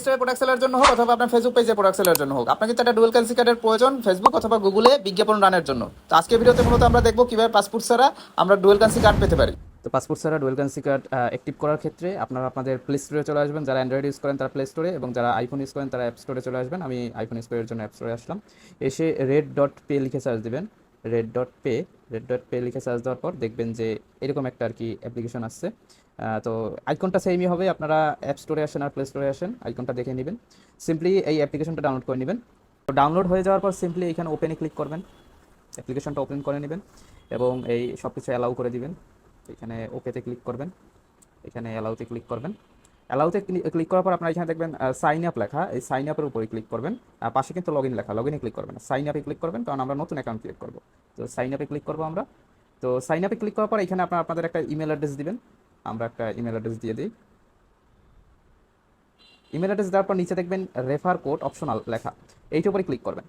স্টোরে প্রোডাক্ট সেলের জন্য হোক অথবা আপনার ফেসবুক পেজে প্রোডাক্ট সেলের জন্য হোক, আপনার কিন্তু একটা ডুয়েল কারেন্সি কার্ডের প্রয়োজন ফেসবুক অথবা গুগলে বিজ্ঞাপন রানের জন্য। তো আজকে ভিডিওতে মূলত আমরা দেখব কীভাবে পাসপোর্ট ছাড়া আমরা ডুয়েল কারেন্সি কার্ড পেতে পারি। তো পাসপোর্ট ছাড়া ডুয়েল কারেন্সি কার্ড অ্যাক্টিভ করার ক্ষেত্রে আপনারা আপনাদের প্লে স্টোরে চলে আসবেন। যারা অ্যান্ড্রয়েড ইউজ করেন তারা প্লে স্টোরে এবং যারা আইফোন ইউজ করেন তারা অ্যাপ স্টোরে চলে আসবেন। আমি আইফোন ইউজ করার জন্য অ্যাপ স্টোরে আসলাম। এসে রেড ডট পে লিখে সার্চ দেবেন। Red Dot Pay Red Dot Pay লিখে সার্চ দেওয়ার পর দেখবেন যে এরকম একটা আর কি অ্যাপ্লিকেশন আসছে তো আইকনটা সেমই হবে, আপনারা অ্যাপ স্টোরে আসেন আর প্লে স্টোরে আসেন আইকনটা দেখে নেবেন। সিম্পলি এই অ্যাপ্লিকেশনটা ডাউনলোড করে নেবেন। তো ডাউনলোড হয়ে যাওয়ার পর সিম্পলি এখানে ওপেনে ক্লিক করবেন। অ্যাপ্লিকেশনটা ওপেন করে নেবেন এবং এই সব কিছু অ্যালাউ করে দিবেন। এখানে ওকেতে ক্লিক করবেন। এখানে অ্যালাউতে ক্লিক করবেন। অ্যালাউতে ক্লিক করার পর আপনারা এখানে দেখবেন সাইন আপ লেখা। এই সাইন আপের উপরে ক্লিক করবেন। পাশে কিন্তু লগ ইন লেখা। লগ ইনে ক্লিক করবেন। সাইন আপে ক্লিক করবেন, কারণ আমরা নতুন অ্যাকাউন্ট ক্রিয়েট করব। তো সাইন আপে ক্লিক করব আমরা। তো সাইন আপে ক্লিক করার পর এখানে আপনারা আপনাদের একটা ইমেল অ্যাড্রেস দিবেন। আমরা একটা ইমেল অ্যাড্রেস দিয়ে দিই। ইমেল অ্যাড্রেস দেওয়ার পর নিচে দেখবেন রেফার কোড অপশনাল লেখা। এইটার উপরে ক্লিক করবেন।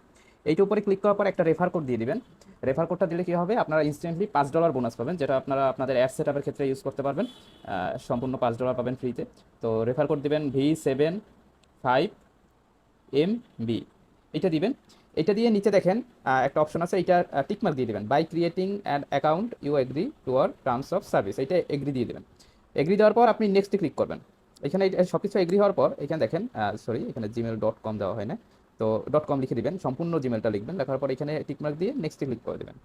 এইটার উপরে ক্লিক করার পর একটা রেফার কোড দিয়ে দিবেন। রেফার কোডটা দিলে কি হবে? আপনারা ইনস্ট্যান্টলি পাঁচ ডলার বোনাস পাবেন, যেটা আপনারা আপনাদের অ্যাড সেট ক্ষেত্রে ইউজ করতে পারবেন। সম্পূর্ণ পাঁচ ডলার পাবেন ফ্রিতে তো। রেফার কোড দিবেন V seven five M B এটা দিবেন। এটা দিয়ে নিচে দেখেন একটা অপশন আছে, এটা টিকমার্ক দিয়ে দিবেন। By creating an account you agree to our terms of service এটা এগ্রি দিয়ে দেবেন। এগ্রি দেওয়ার পর আপনি নেক্সটে ক্লিক করবেন। এখানে সব কিছু এগ্রি হওয়ার পর, এখানে দেখেন সরি এখানে জিমেল ডট কম দেওয়া হয় না। তো ডট কম লিখে দিবেন, সম্পূর্ণ জিমেলটা লিখবেন, লেখার পর এখানে টিকমার্ক দিয়ে নেক্সটে ক্লিক করে দেবেন।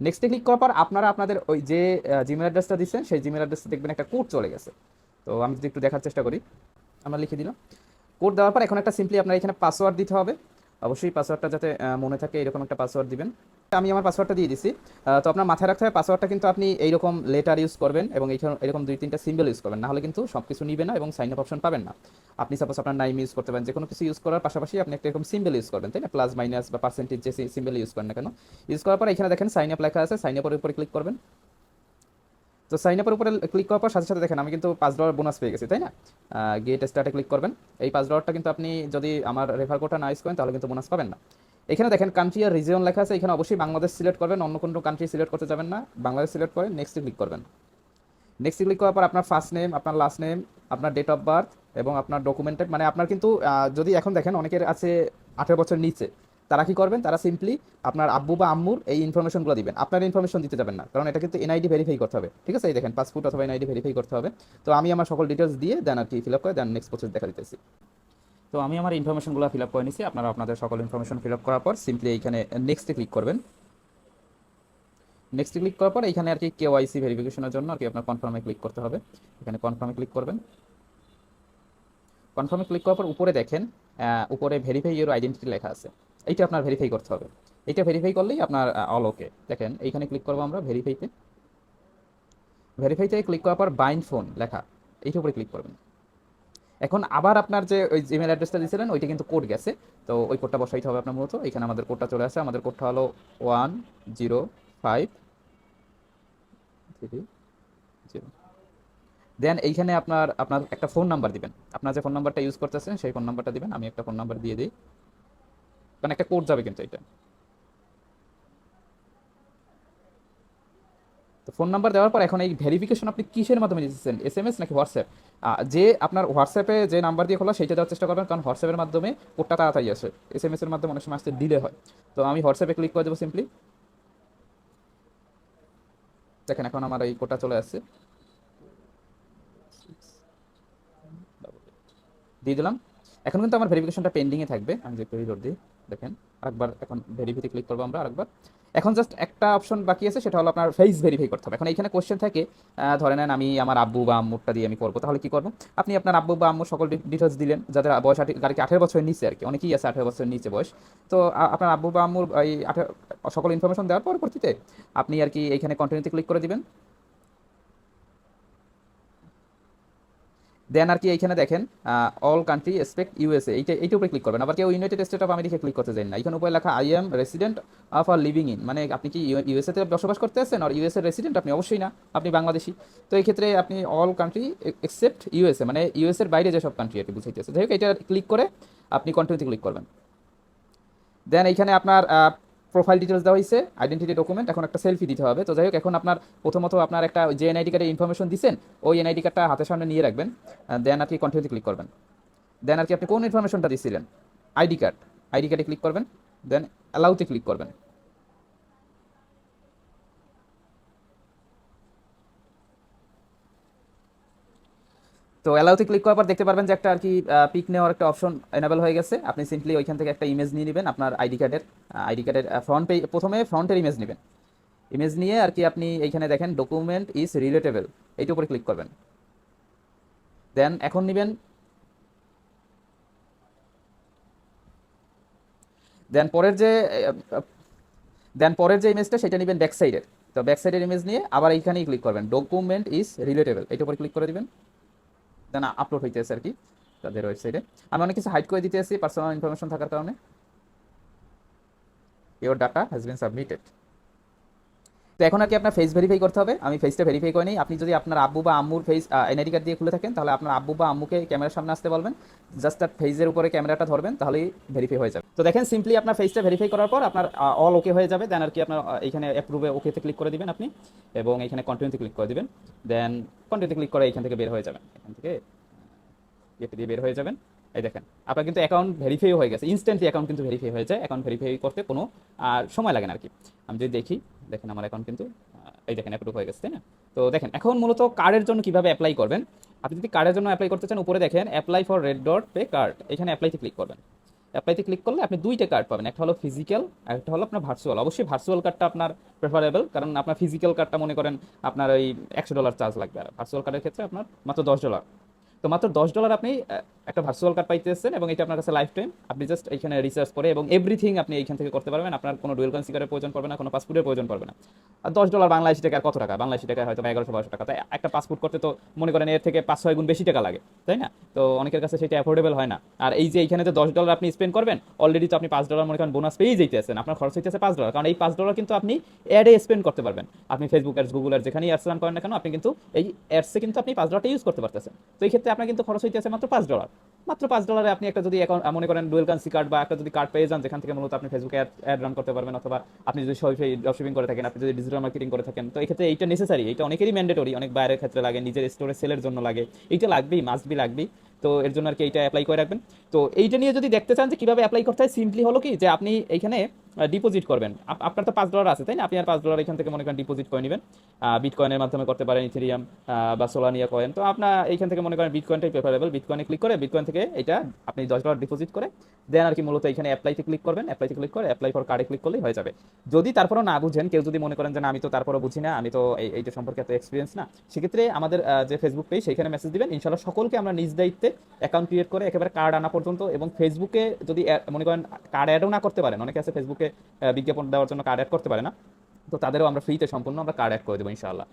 নেক্সটে ক্লিক করার পর আপনারা আপনাদের ওই যে জিমেল অ্যাড্রেসটা দিচ্ছেন, সেই জিমেল অ্যাড্রেসটা দেখবেন একটা কোড চলে গেছে। তো আমি যদি একটু দেখার চেষ্টা করি, আমরা লিখে দিলাম। কোড দেওয়ার পর এখন একটা সিম্পলি আপনার এখানে পাসওয়ার্ড দিতে হবে। অবশ্যই পাসওয়ার্ডটা যাতে মনে থাকে এরকম একটা পাসওয়ার্ড দিবেন। আমি আমার পাসওয়ার্ডটা দিয়ে দিছি। তো আপনার মাথায় রাখতে হবে পাসওয়ার্ডটা কিন্তু আপনি এইরকম লেটার ইউজ করবেন এবং এরকম দুই তিনটা সিম্বল ইউজ করবেন। না হলে কিন্তু সব কিছু নিবে না এবং সাইন আপ অপশন পাবেন না। আপনি সাপোজ আপনার নাইম ইউজ করতে পারেন, যে কোনো কিছু ইউজ করার পাশাপাশি আপনি একটা এরকম সিম্বল ইউজ করবেন, তাই না? প্লাস মাইনাস বা পার্সেন্টেজ যে সিম্বল ইউজ করেন না কেন? ইউজ করার পর এখানে দেখেন সাইন আপ লেখা আছে সাইন আপের উপরে ক্লিক করবেন। তো সাইন আপের উপরে ক্লিক করার পর সাথে সাথে দেখেন আমি কিন্তু পাঁচ ডলার বোনাস পেয়ে গেছি, তাই না? গেট স্টার্টে ক্লিক করবেন। এই পাঁচ ডলারটা কিন্তু আপনি যদি আমার রেফার কোডটা না ইউজ করেন, তাহলে কিন্তু বোনাস পাবেন না। এখানে দেখেন কান্ট্রি আর রিজিয়ন লেখা আছে, এখানে অবশ্যই বাংলাদেশ সিলেক্ট করবেন, অন্য কোনো কান্ট্রি সিলেক্ট করতে যাবেন না, বাংলাদেশ সিলেক্ট করেন নেক্সটে ক্লিক করবেন। নেক্সট ক্লিক করার পর আপনার ফার্স্ট নেম আপনার লাস্ট নেম আপনার ডেট অফ বার্থ এবং আপনার ডকুমেন্টেড মানে আপনার কিন্তু যদি এখন দেখেন অনেকের আছে আঠেরো বছর নিচে, তারা কি করবেন? তারা সিম্পলি আপনার আব্বু বা আম্মুর এই ইনফরমেশনগুলো দিবেন। আপনার ইনফরমেশন দিতে যাবেন না, কারণ এটা কিন্তু এনআইডি ভেরিফাই করতে হবে। ঠিক আছে? এই দেখেন পাসপোর্ট অথবা এনআইডি ভেরিফাই করতে হবে। তো আমি আমার সকল ডিটেলস দিয়ে দেন আর কি ফিল আপ করে দেন নেক্সট প্রসেস দেখা দিতেছি। তো আমি আমার ইনফরমেশনগুলো ফিল আপ করে নিছি। আপনারা আপনাদের সকল ইনফরমেশন ফিল আপ করার পর সিম্পলি এইখানে নেক্সটে ক্লিক করবেন। নেক্সট ক্লিক করার পর এখানে আর কি কেওয়াইসি ভেরিফিকেশনের জন্য আর কি আপনার কনফার্মে ক্লিক করতে হবে। এখানে কনফার্মে ক্লিক করবেন। কনফার্মে ক্লিক করার পর উপরে দেখেন উপরে ভেরিফাই ইউর আইডেন্টিটি লেখা আছে। এইটা আপনার ভেরিফাই করতে হবে। এইটা ভেরিফাই করলেই আপনার অল ওকে দেখেন, এইখানে ক্লিক করব আমরা ভেরিফাইতে ভেরিফাইতে ক্লিক করার পর বাইন্ড ফোন লেখা। এইটার উপরে ক্লিক করবেন। এখন আবার আপনার যে ওই জিমেল অ্যাড্রেসটা দিয়েছিলেন, ওইটা কিন্তু কোড গেছে। তো ওই কোডটা বসাইতে হবে আপনার মূলত। এখানে আমাদের কোডটা চলে আসে। আমাদের কোডটা হলো one zero five three zero then এইখানে আপনার আপনার একটা ফোন নাম্বার দিবেন। আপনার যে ফোন নাম্বারটা ইউজ করতেছেন, সেই ফোন নাম্বারটা দিবেন। আমি একটা ফোন নাম্বার দিয়ে দিই। কারণ একটা কোড যাবে কিন্তু এটা ফোন নাম্বার দেওয়ার পর এখন এই ভেরিফিকেশন আপনি কিসের মাধ্যমে দিচ্ছেন এস এম এস নাকি হোয়াটসঅ্যাপ যে আপনার হোয়াটসঅ্যাপে যে নাম্বার দিয়ে খোলা, সেইটা দেওয়ার চেষ্টা করবেন, কারণ হোয়াটসঅ্যাপের মাধ্যমে কোডটা তাড়াতাড়ি আসে। এস এম এস এর মাধ্যমে অনেক সময় আসতে ডিলে হয়। তো আমি হোয়াটসঅ্যাপে ক্লিক করে দেবো সিম্পলি দেখেন এখন আমার এই কোডটা চলে আসছে। দিয়ে দিলাম। এখন কিন্তু আমার ভেরিফিকেশনটা পেন্ডিংয়ে থাকবে। আমি যে রিলোড দিই, দেখেন, আরেকবার এখন ভেরিফিতে ক্লিক করব আমরা আরেকবার। এখন জাস্ট একটা অপশন বাকি আছে, সেটা হলো আপনার ফেস ভেরিফাই করতে হবে। এখন এখানে কোশ্চেন থাকে ধরে নেন আমি আমার আব্বু বা আম্মুরটা দিয়ে আমি করব, তাহলে কি করব? আপনি আপনার আব্বু বা আম্মু সকল ডিটেলস দিলেন, যাদের বয়স গাড়িকে আঠেরো বছরের নিচে আর কি, অনেকেই আছে আঠেরো বছরের নিচে বয়স। তো আপনার আব্বু বা আম্মুর এই সকল ইনফরমেশন দেওয়ার পরবর্তীতে আপনি আর কি এখানে কন্টিনিউতে ক্লিক করে দিবেন। দেন আর কি এইখানে দেখেন অল কান্ট্রি এক্সপেক্ট ইউএসএ এইটা এইটা উপরে ক্লিক করবেন। আবার কেউ United State of America click করতে চান না। এখানে উপরে লেখা I am resident of or living in মানে আপনি কি ইউএসএ তে বসবাস করতে আছেন? আর ইউএসএ রেসিডেন্ট আপনি অবশ্যই না, আপনি বাংলাদেশি। তো এই ক্ষেত্রে আপনি অল কান্ট্রি এক্সেপ্ট ইউএসএ মানে ইউএস এর বাইরে যেসব কান্ট্রি আর কি বুঝাইতেছে। যাই হোক এটা ক্লিক করে আপনি কন্টিনিউতে ক্লিক করবেন। দেন এইখানে আপনার প্রোফাইল ডিটেলস দেওয়া হয়েছে আইডেন্টিটি ডকুমেন্ট এখন একটা সেলফি দিতে হবে। তো যাই হোক, এখন আপনার প্রথমত আপনার একটা যে এনআইডি কার্ডের ইনফরমেশন দিচ্ছেন ওই এনআইডি কার্ডটা হাতের সামনে নিয়ে রাখবেন দেন আর কি কন্টিনিউতে ক্লিক করবেন। দেন আর কি আপনি কোন ইনফরমেশনটা দিচ্ছিলেন আইডি কার্ড আইডি কার্ডে ক্লিক করবেন দেন অ্যালাউতে ক্লিক করবেন। তো অ্যালাউতে ক্লিক করার পর দেখতে পারবেন যে একটা আর কি পিক নেওয়ার একটা অপশন এনাবেল হয়ে গেছে। আপনি সিম্পলি ওইখান থেকে একটা ইমেজ নিয়ে নেবেন আপনার আইডি কার্ডের আইডি কার্ডের ফ্রন্ট পেজ প্রথমে ফ্রন্টের ইমেজ নেবেন। ইমেজ নিয়ে আর কি আপনি এইখানে দেখেন ডকুমেন্ট ইজ রিলেটেবল এইটার উপরে ক্লিক করবেন। দেন এখন নেবেন। দেন পরের যে দেন পরের যে ইমেজটা সেটা নেবেন ব্যাক সাইডের তো ব্যাক সাইডের ইমেজ নিয়ে আবার এইখানেই ক্লিক করবেন। ডকুমেন্ট ইজ রিলেটেবল এইটার উপরে ক্লিক করে দিবেন। দেন আপলোড হইতেছে আর কি তাদের ওয়েবসাইটে আমি অনেক কিছু হাইড করে দিতে আসি পার্সোনাল ইনফরমেশন থাকার কারণে। Your data has been submitted তো এখন আর কি আপনার ফেস ভেরিফাই করতে হবে। আমি ফেসটা ভেরিফাই করে নিই আপনি যদি আপনার আব্বু বা আম্মুর ফেস এনআইডি কার্ড দিয়ে খুলে থাকেন, তাহলে আপনার আব্বু বা আম্মুকে ক্যামেরার সামনে আসতে বলবেন। জাস্ট তার ফেসের উপরে ক্যামেরাটা ধরবেন, তাহলেই ভেরিফাই হয়ে যাবে। তো দেখেন সিম্পলি আপনার ফেসটা ভেরিফাই করার পর আপনার অল ওকে হয়ে যাবে। দেন আর কি আপনার এখানে অ্যাপ্রুভে ওকেতে ক্লিক করে দিবেন আপনি। এবং এখানে কন্টিনিউতে ক্লিক করে দিবেন। দেন কন্টিনিউতে ক্লিক করে এখান থেকে বের হয়ে যাবেন। এখান থেকে দিয়ে বের হয়ে যাবেন। এই দেখেন, আপনার কিন্তু অ্যাকাউন্ট ভেরিফাই হয়ে গেছে ইনস্ট্যান্টলি অ্যাকাউন্ট কিন্তু ভেরিফাই হয়ে যায় অ্যাকাউন্ট ভেরিফাই করতে কোনো, আর সময় লাগে না আর কি আমি যদি দেখি, দেখেন আমার অ্যাকাউন্ট কিন্তু এই দেখেন অ্যাপ্রুভ হয়ে গেছে, তাই না? তো দেখেন, এখন মূলত কার্ডের জন্য কীভাবে অ্যাপ্লাই করবেন? আপনি যদি কার্ডের জন্য অ্যাপ্লাই করতে চান, উপরে দেখেন apply for Red Dot Pay card এখানে অ্যাপ্লাইতে ক্লিক করবেন। অ্যাপ্লাইতে ক্লিক করলে আপনি দুইটা কার্ড পাবেন, একটা হলো ফিজিক্যাল একটা হলো আপনার ভার্চুয়াল অবশ্যই ভার্চুয়াল কার্ডটা আপনার প্রেফারেবল কারণ আপনার ফিজিক্যাল কার্ডটা মনে করেন, আপনার ওই একশো ডলার চার্জ লাগবে আর। ভার্চুয়াল কার্ডের ক্ষেত্রে আপনার মাত্র দশ ডলার তো মাত্র দশ ডলার আপনি একটা ভার্চুয়াল কার্ড পাইতেছেন এবং এটা আপনার কাছে লাইফ টাইম আপনি জাস্ট এখানে রিসার্চ করে এবং এভরিথিং আপনি এইখান থেকে করতে পারবেন। আপনার কোনো ডুয়েল কারেন্সি কার্ডের প্রয়োজন পড়বে না, কোনো পাসপোর্টের প্রয়োজন পড়বে না। আর দশ ডলার বাংলাদেশি টাকা কত টাকা? বাংলাদেশি টাকা হয়তো এগারোশো, বারোশো টাকা। তাই একটা পাসপোর্ট করতে তো মনে করেন এর থেকে পাঁচ, ছয় গুণ বেশি টাকা লাগে, তাই না? তো অনেকের কাছে সেটা অ্যাফোর্ডেবল হয় না। আর এই যে এইখানে যে দশ ডলার আপনি স্পেন্ড করবেন অলরেডি তো আপনি পাঁচ ডলার মনে করেন বোনাস পেয়েই যেতেছেন আপনার খরচ হইতেছে পাঁচ ডলার কারণ এই পাঁচ ডলার কিন্তু আপনি অ্যাডে স্পেন্ড করতে পারবেন। আপনি ফেসবুক অ্যাডস গুগল অ্যাডস যেখানেই অ্যাডস রান করেন না কেন, আপনি কিন্তু এই অ্যাডসে কিন্তু আপনি পাঁচ ডলারটা ইউজ করতে পারতেছেন। তো এই ক্ষেত্রে আপনার কিন্তু খরচ হইতেছে মাত্র পাঁচ ডলার মাত্র পাঁচ ডলারে আপনি একটা যদি মনে করেন ডুয়েল কারেন্সি কার্ড বা একটা যদি কার্ড পেয়ে যান, যেখান থেকে মূলত আপনি ফেসবুকে অ্যাড রান করতে পারবেন অথবা আপনি যদি সবাই ড্রপশিপিং করে থাকেন, আপনি যদি ডিজিটাল মার্কেটিং করে থাকেন, তো এই ক্ষেত্রে এইটা নেসেসারি এটা অনেকেরই ম্যান্ডেটরি অনেক বাইরের ক্ষেত্রে লাগে, নিজের স্টোরে সেলের জন্য লাগে। এইটা লাগবেই মাস্ট বি লাগবেই। তো এর জন্য আর কি এইটা অ্যাপ্লাই করে রাখবেন। তো এইটা নিয়ে যদি দেখতে চান যে কীভাবে অ্যাপ্লাই করতে হয় সিম্পলি হলো কি যে আপনি এইখানে ডিপোজিট করবেন। আপ- আপনার তো পাঁচ ডলার আছে, তাই না? আপনি আর পাঁচ ডলার এখান থেকে মনে করেন ডিপোজিট করে নেবেন। বিটকয়েনের মাধ্যমে করতে পারেন ইথেরিয়াম বা সোলানিয়া কয়েন তো আপনার এইখান থেকে মনে করেন বিটকয়েনটাই প্রেফারেবল বিটকয়েনে ক্লিক করে বিটকয়েন থেকে এটা আপনি দশ ডলার ডিপোজিট করে দেন আর কি মূলত এখানে অ্যাপ্লাইতে ক্লিক করবেন। অ্যাপ্লাইতে ক্লিক করে অ্যাপ্লাই ফর কার্ডে ক্লিক করলেই হয়ে যাবে। যদি তারপরও না বুঝেন, কেউ যদি মনে করেন যে না, আমি তো তারপরও বুঝি না, আমি তো এইটা সম্পর্কে এত এক্সপিরিয়েন্স না, সেক্ষেত্রে আমাদের যে ফেসবুক পেজ সেখানে মেসেজ দিবেন। ইনশাল্লাহ সকলকে আমরা নিজ দায়িত্বে অ্যাকাউন্ট ক্রিয়েট করে একেবারে কার্ড আনা পর্যন্ত এবং ফেসবুকে যদি মনে করেন কার্ড অ্যাডও না করতে পারেন, অনেকে আছে ফেসবুকে বিজ্ঞাপন দেওয়ার জন্য কার্ড অ্যাড করতে পারে না। তো তাদেরও আমরা ফ্রিতে সম্পূর্ণ আমরা কার্ড অ্যাড করে দেবো ইনশাআল্লাহ।